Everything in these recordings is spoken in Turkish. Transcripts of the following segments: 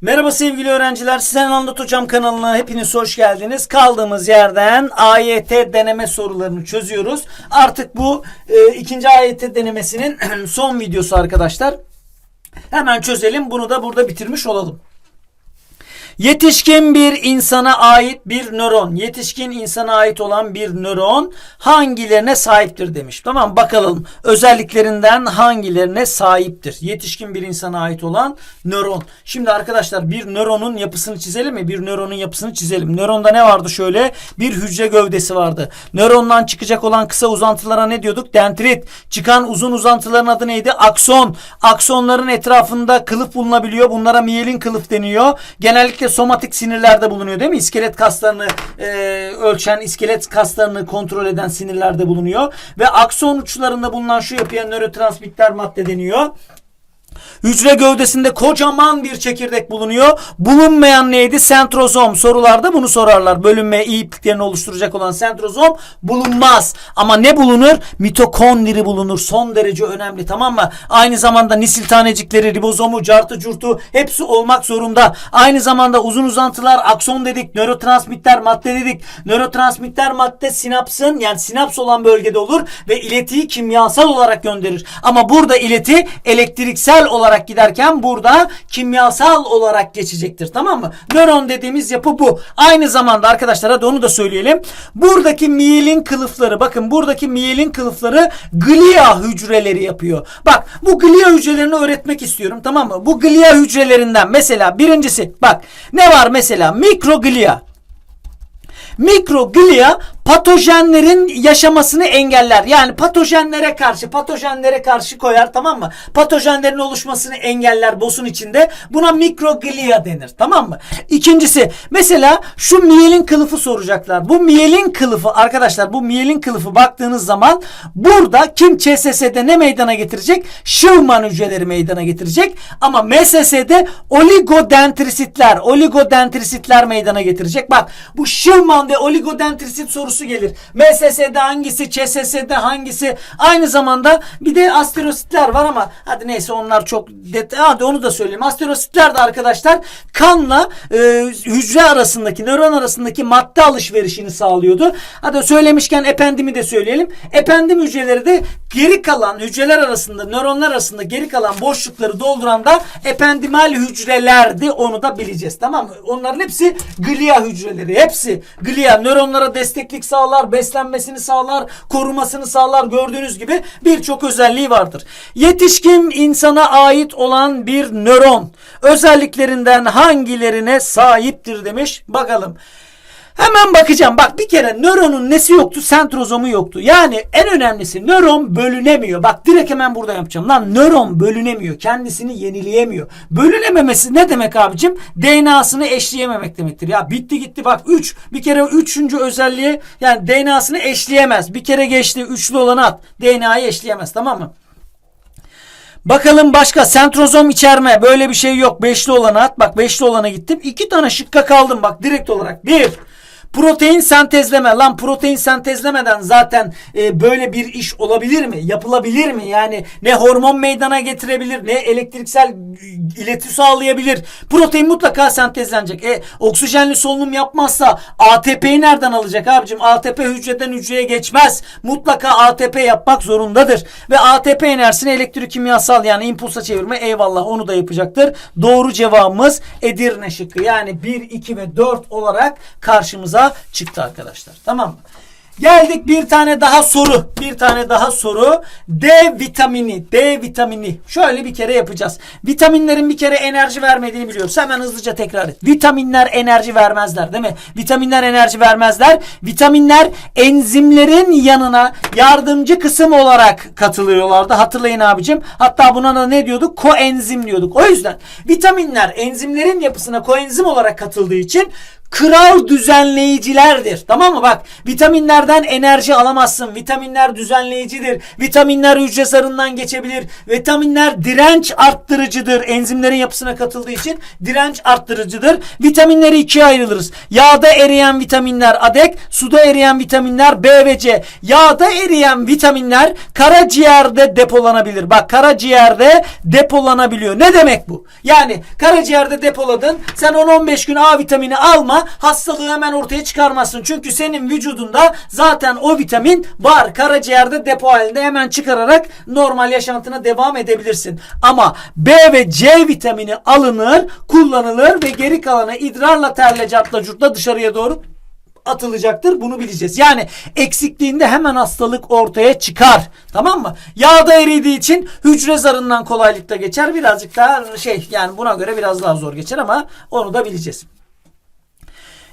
Merhaba sevgili öğrenciler. Sen Anlat Hocam kanalına hepiniz hoş geldiniz. Kaldığımız yerden AYT deneme sorularını çözüyoruz. Artık bu e, ikinci AYT denemesinin son videosu arkadaşlar. Hemen çözelim. Bunu da burada bitirmiş olalım. Yetişkin bir insana ait bir nöron, yetişkin insana ait olan bir nöron hangilerine sahiptir demiş. Tamam bakalım özelliklerinden hangilerine sahiptir? Yetişkin bir insana ait olan nöron. Şimdi arkadaşlar bir nöronun yapısını çizelim mi? Bir nöronun yapısını çizelim. Nöronda ne vardı şöyle? Bir hücre gövdesi vardı. Nörondan çıkacak olan kısa uzantılara ne diyorduk? Dendrit. Çıkan uzun uzantıların adı neydi? Akson. Aksonların etrafında kılıf bulunabiliyor. Bunlara miyelin kılıf deniyor. Genellikle somatik sinirlerde bulunuyor değil mi? İskelet kaslarını e, ölçen, iskelet kaslarını kontrol eden sinirlerde bulunuyor. Ve akson uçlarında bulunan şu yapıya nörotransmitter madde deniyor. Hücre gövdesinde kocaman bir çekirdek bulunuyor. Bulunmayan neydi? Sentrozom. Sorularda bunu sorarlar. Bölünme ipliklerini oluşturacak olan sentrozom bulunmaz. Ama ne bulunur? Mitokondri bulunur. Son derece önemli tamam mı? Aynı zamanda nisil tanecikleri, ribozomu, cartı curtu hepsi olmak zorunda. Aynı zamanda uzun uzantılar, akson dedik, nörotransmitter madde dedik. Nörotransmitter madde sinapsın yani sinaps olan bölgede olur ve iletiyi kimyasal olarak gönderir. Ama burada ileti elektriksel olarak giderken burada kimyasal olarak geçecektir. Tamam mı? Nöron dediğimiz yapı bu. Aynı zamanda arkadaşlar hadi onu da söyleyelim. Buradaki miyelin kılıfları bakın buradaki miyelin kılıfları glia hücreleri yapıyor. Bak bu glia hücrelerini öğretmek istiyorum tamam mı? Bu glia hücrelerinden mesela birincisi bak ne var mesela mikroglia. Mikroglia patojenlerin yaşamasını engeller. Yani patojenlere karşı patojenlere karşı koyar tamam mı? Patojenlerin oluşmasını engeller bosun içinde. Buna mikroglia denir tamam mı? İkincisi mesela şu miyelin kılıfı soracaklar. Bu miyelin kılıfı arkadaşlar bu miyelin kılıfı baktığınız zaman burada kim CSS'de ne meydana getirecek? Schillman hücreleri meydana getirecek. Ama MSS'de oligodendrisitler, oligodendrisitler meydana getirecek. Bak bu Schillman ve oligodendrisit sorusu gelir. MSS'de hangisi, CSS'de hangisi? Aynı zamanda bir de asterositler var ama hadi neyse onlar çok detay. Hadi onu da söyleyeyim. Asterositler de arkadaşlar kanla e, hücre arasındaki, nöron arasındaki madde alışverişini sağlıyordu. Hadi söylemişken ependimi de söyleyelim. Ependim hücreleri de geri kalan hücreler arasında, nöronlar arasında geri kalan boşlukları dolduran da ependimal hücrelerdi. Onu da bileceğiz. Tamam mı? Onların hepsi glia hücreleri. Hepsi glia nöronlara desteklik sağlar, beslenmesini sağlar, korumasını sağlar. Gördüğünüz gibi birçok özelliği vardır. Yetişkin insana ait olan bir nöron özelliklerinden hangilerine sahiptir demiş. Bakalım. Hemen bakacağım. Bak bir kere nöronun nesi yoktu? Sentrozomu yoktu. Yani en önemlisi nöron bölünemiyor. Bak direkt hemen burada yapacağım. Lan nöron bölünemiyor. Kendisini yenileyemiyor. Bölünememesi ne demek abicim? DNA'sını eşleyememek demektir. Ya bitti gitti bak 3. Bir kere üçüncü özelliği yani DNA'sını eşleyemez. Bir kere geçti üçlü olanı at. DNA'yı eşleyemez tamam mı? Bakalım başka sentrozom içerme böyle bir şey yok. Beşli olana at. Bak beşli olana gittim. İki tane şıkka kaldım bak direkt olarak. Bir Protein sentezleme. Lan protein sentezlemeden zaten e, böyle bir iş olabilir mi? Yapılabilir mi? Yani ne hormon meydana getirebilir ne elektriksel ileti sağlayabilir. Protein mutlaka sentezlenecek. E, oksijenli solunum yapmazsa ATP'yi nereden alacak abicim? ATP hücreden hücreye geçmez. Mutlaka ATP yapmak zorundadır. Ve ATP enerjisini elektrokimyasal yani impulsa çevirme eyvallah onu da yapacaktır. Doğru cevabımız Edirne şıkkı. Yani 1, 2 ve 4 olarak karşımıza çıktı arkadaşlar. Tamam mı? Geldik bir tane daha soru. Bir tane daha soru. D vitamini. D vitamini. Şöyle bir kere yapacağız. Vitaminlerin bir kere enerji vermediğini biliyoruz. Hemen hızlıca tekrar et. Vitaminler enerji vermezler değil mi? Vitaminler enerji vermezler. Vitaminler enzimlerin yanına yardımcı kısım olarak katılıyorlardı. Hatırlayın abicim. Hatta buna da ne diyorduk? Koenzim diyorduk. O yüzden vitaminler enzimlerin yapısına koenzim olarak katıldığı için kral düzenleyicilerdir. Tamam mı? Bak vitaminlerden enerji alamazsın. Vitaminler düzenleyicidir. Vitaminler hücre sarından geçebilir. Vitaminler direnç arttırıcıdır. Enzimlerin yapısına katıldığı için direnç arttırıcıdır. Vitaminleri ikiye ayrılırız. Yağda eriyen vitaminler adek, suda eriyen vitaminler B ve C. Yağda eriyen vitaminler karaciğerde depolanabilir. Bak karaciğerde depolanabiliyor. Ne demek bu? Yani karaciğerde depoladın. Sen 10-15 gün A vitamini alma. Hastalığı hemen ortaya çıkarmazsın. Çünkü senin vücudunda zaten o vitamin var. Karaciğerde depo halinde hemen çıkararak normal yaşantına devam edebilirsin. Ama B ve C vitamini alınır, kullanılır ve geri kalanı idrarla terle cartla curtla dışarıya doğru atılacaktır. Bunu bileceğiz. Yani eksikliğinde hemen hastalık ortaya çıkar. Tamam mı? Yağda eridiği için hücre zarından kolaylıkla geçer. Birazcık daha şey yani buna göre biraz daha zor geçer ama onu da bileceğiz.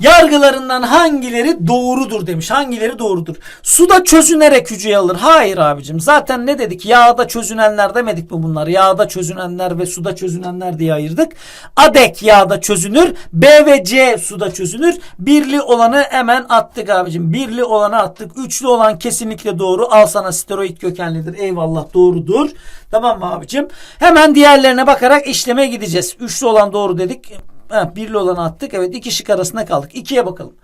Yargılarından hangileri doğrudur demiş. Hangileri doğrudur? Suda çözünerek hücreye alır. Hayır abicim. Zaten ne dedik? Yağda çözünenler demedik mi bunlar? Yağda çözünenler ve suda çözünenler diye ayırdık. Adek yağda çözünür. B ve C suda çözünür. Birli olanı hemen attık abicim. Birli olanı attık. Üçlü olan kesinlikle doğru. Al sana steroid kökenlidir. Eyvallah doğrudur. Tamam mı abicim? Hemen diğerlerine bakarak işleme gideceğiz. Üçlü olan doğru dedik. Ha, birli olanı attık. Evet iki şık arasında kaldık. İkiye bakalım.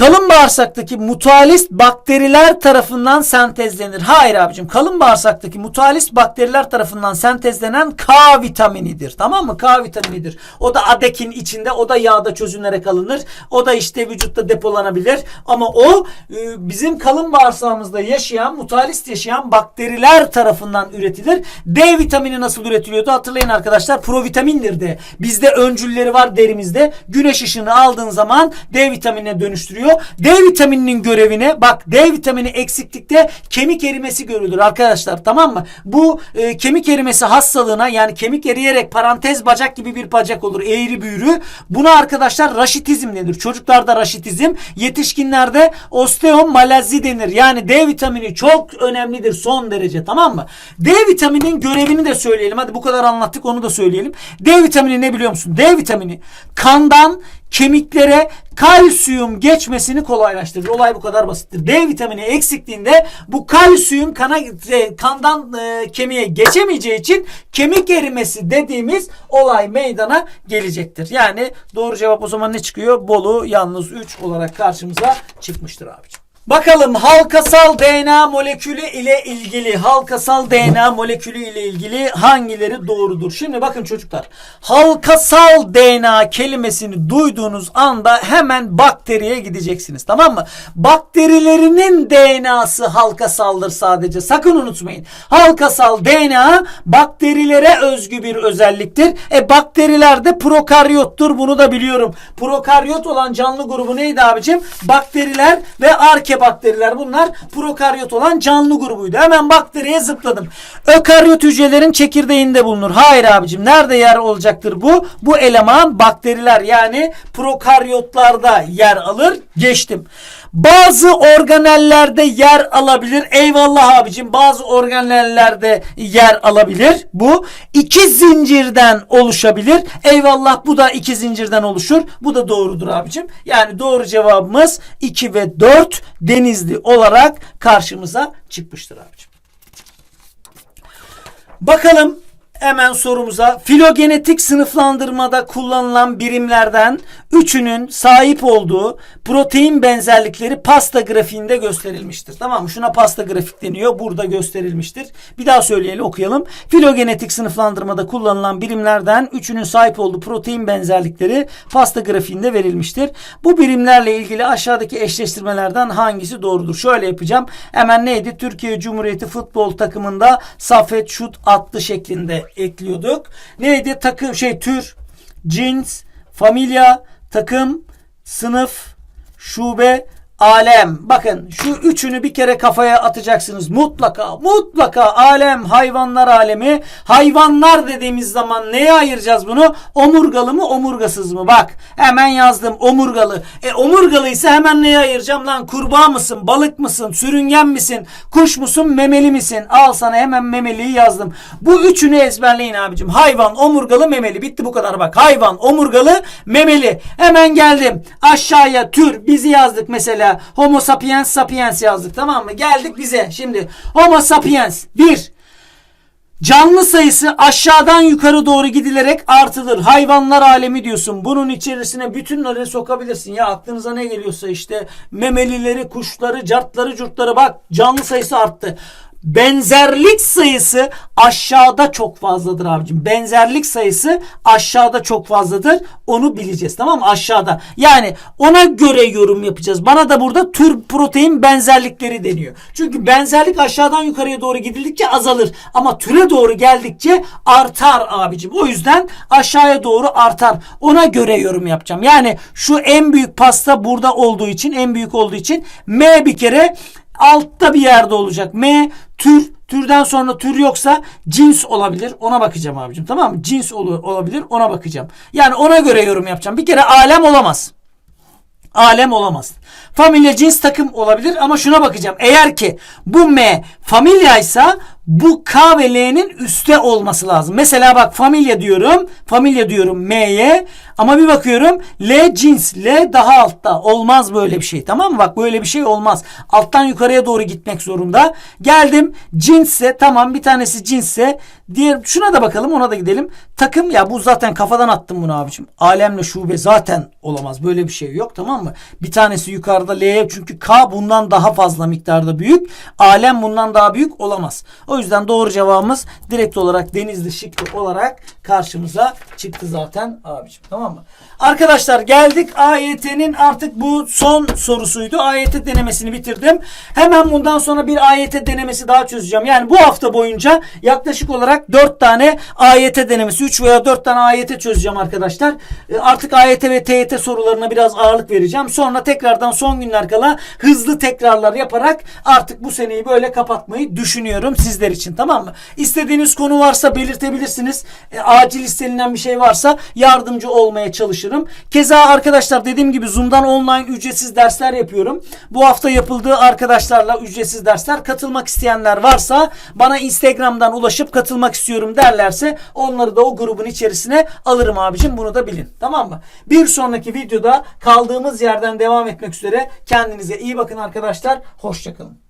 Kalın bağırsaktaki mutualist bakteriler tarafından sentezlenir. Hayır abicim. Kalın bağırsaktaki mutualist bakteriler tarafından sentezlenen K vitaminidir. Tamam mı? K vitaminidir. O da adekin içinde. O da yağda çözünerek alınır. O da işte vücutta depolanabilir. Ama o e, bizim kalın bağırsağımızda yaşayan, mutualist yaşayan bakteriler tarafından üretilir. D vitamini nasıl üretiliyordu? Hatırlayın arkadaşlar. Provitamindir de. Bizde öncülleri var derimizde. Güneş ışını aldığın zaman D vitaminine dönüştürüyor. D vitamininin görevine bak D vitamini eksiklikte kemik erimesi görülür arkadaşlar tamam mı? Bu e, kemik erimesi hastalığına yani kemik eriyerek parantez bacak gibi bir bacak olur eğri büğrü. Buna arkadaşlar raşitizm denir. Çocuklarda raşitizm, yetişkinlerde osteomalazi denir. Yani D vitamini çok önemlidir son derece tamam mı? D vitaminin görevini de söyleyelim. Hadi bu kadar anlattık onu da söyleyelim. D vitamini ne biliyor musun? D vitamini kandan kemiklere kalsiyum geçmesini kolaylaştırır. Olay bu kadar basittir. D vitamini eksikliğinde bu kalsiyum kana e, kandan e, kemiğe geçemeyeceği için kemik erimesi dediğimiz olay meydana gelecektir. Yani doğru cevap o zaman ne çıkıyor? Bolu yalnız 3 olarak karşımıza çıkmıştır abiciğim. Bakalım halkasal DNA molekülü ile ilgili halkasal DNA molekülü ile ilgili hangileri doğrudur? Şimdi bakın çocuklar. Halkasal DNA kelimesini duyduğunuz anda hemen bakteriye gideceksiniz. Tamam mı? Bakterilerinin DNA'sı halkasaldır sadece. Sakın unutmayın. Halkasal DNA bakterilere özgü bir özelliktir. E bakterilerde prokaryottur. Bunu da biliyorum. Prokaryot olan canlı grubu neydi abicim? Bakteriler ve arke bakteriler bunlar prokaryot olan canlı grubuydu. Hemen bakteriye zıpladım. Ökaryot hücrelerin çekirdeğinde bulunur. Hayır abicim nerede yer olacaktır bu? Bu eleman bakteriler yani prokaryotlarda yer alır. Geçtim. Bazı organellerde yer alabilir. Eyvallah abicim bazı organellerde yer alabilir. Bu iki zincirden oluşabilir. Eyvallah bu da iki zincirden oluşur. Bu da doğrudur abicim. Yani doğru cevabımız 2 ve 4 denizli olarak karşımıza çıkmıştır abicim. Bakalım hemen sorumuza. Filogenetik sınıflandırmada kullanılan birimlerden üçünün sahip olduğu protein benzerlikleri pasta grafiğinde gösterilmiştir. Tamam mı? Şuna pasta grafik deniyor. Burada gösterilmiştir. Bir daha söyleyelim okuyalım. Filogenetik sınıflandırmada kullanılan birimlerden üçünün sahip olduğu protein benzerlikleri pasta grafiğinde verilmiştir. Bu birimlerle ilgili aşağıdaki eşleştirmelerden hangisi doğrudur? Şöyle yapacağım. Hemen neydi? Türkiye Cumhuriyeti futbol takımında Safet Şut attı şeklinde ekliyorduk. Neydi? Takım şey tür, cins, familya, takım, sınıf, şube, alem. Bakın şu üçünü bir kere kafaya atacaksınız. Mutlaka mutlaka alem hayvanlar alemi. Hayvanlar dediğimiz zaman neye ayıracağız bunu? Omurgalı mı omurgasız mı? Bak hemen yazdım omurgalı. E omurgalıysa hemen neye ayıracağım lan? Kurbağa mısın? Balık mısın? Sürüngen misin? Kuş musun? Memeli misin? Al sana hemen memeliyi yazdım. Bu üçünü ezberleyin abicim. Hayvan, omurgalı, memeli. Bitti bu kadar bak. Hayvan, omurgalı, memeli. Hemen geldim. Aşağıya tür bizi yazdık mesela. Homo sapiens sapiens yazdık tamam mı? Geldik bize. Şimdi Homo sapiens 1. Canlı sayısı aşağıdan yukarı doğru gidilerek artılır. Hayvanlar alemi diyorsun. Bunun içerisine bütünleri sokabilirsin. Ya aklınıza ne geliyorsa işte memelileri, kuşları, cartları, curtları bak canlı sayısı arttı. Benzerlik sayısı aşağıda çok fazladır abicim. Benzerlik sayısı aşağıda çok fazladır. Onu bileceğiz tamam mı? Aşağıda. Yani ona göre yorum yapacağız. Bana da burada tür protein benzerlikleri deniyor. Çünkü benzerlik aşağıdan yukarıya doğru gidildikçe azalır. Ama türe doğru geldikçe artar abicim. O yüzden aşağıya doğru artar. Ona göre yorum yapacağım. Yani şu en büyük pasta burada olduğu için en büyük olduğu için M bir kere altta bir yerde olacak. M tür türden sonra tür yoksa cins olabilir. Ona bakacağım abicim. Tamam mı? Cins ol- olabilir. Ona bakacağım. Yani ona göre yorum yapacağım. Bir kere alem olamaz. Alem olamaz. Familya cins takım olabilir ama şuna bakacağım. Eğer ki bu M familyaysa bu K ve L'nin üstte olması lazım. Mesela bak familya diyorum. Familya diyorum M'ye ama bir bakıyorum L cins. L daha altta. Olmaz böyle bir şey. Tamam mı? Bak böyle bir şey olmaz. Alttan yukarıya doğru gitmek zorunda. Geldim cinsse tamam bir tanesi cinsse diğer şuna da bakalım ona da gidelim. Takım ya bu zaten kafadan attım bunu abicim. Alemle şube zaten olamaz. Böyle bir şey yok tamam mı? Bir tanesi yukarıda L çünkü K bundan daha fazla miktarda büyük. Alem bundan daha büyük olamaz. O yüzden doğru cevabımız direkt olarak denizli şıkkı olarak karşımıza çıktı zaten abicim. Tamam mı? Arkadaşlar geldik AYT'nin artık bu son sorusuydu. AYT denemesini bitirdim. Hemen bundan sonra bir AYT denemesi daha çözeceğim. Yani bu hafta boyunca yaklaşık olarak 4 tane AYT denemesi 3 veya 4 tane AYT çözeceğim arkadaşlar. E, Artık AYT ve TYT sorularına biraz ağırlık vereceğim. Sonra tekrardan son günler kala hızlı tekrarlar yaparak artık bu seneyi böyle kapatmayı düşünüyorum sizler için tamam mı? İstediğiniz konu varsa belirtebilirsiniz. E, acil istenilen bir şey varsa yardımcı olmaya çalışırım. Keza arkadaşlar dediğim gibi Zoom'dan online ücretsiz dersler yapıyorum. Bu hafta yapıldığı arkadaşlarla ücretsiz dersler katılmak isteyenler varsa bana Instagram'dan ulaşıp katılmak istiyorum derlerse onları da o grubun içerisine alırım abicim. Bunu da bilin. Tamam mı? Bir sonraki videoda kaldığımız yerden devam etmek üzere. Kendinize iyi bakın arkadaşlar. Hoşçakalın.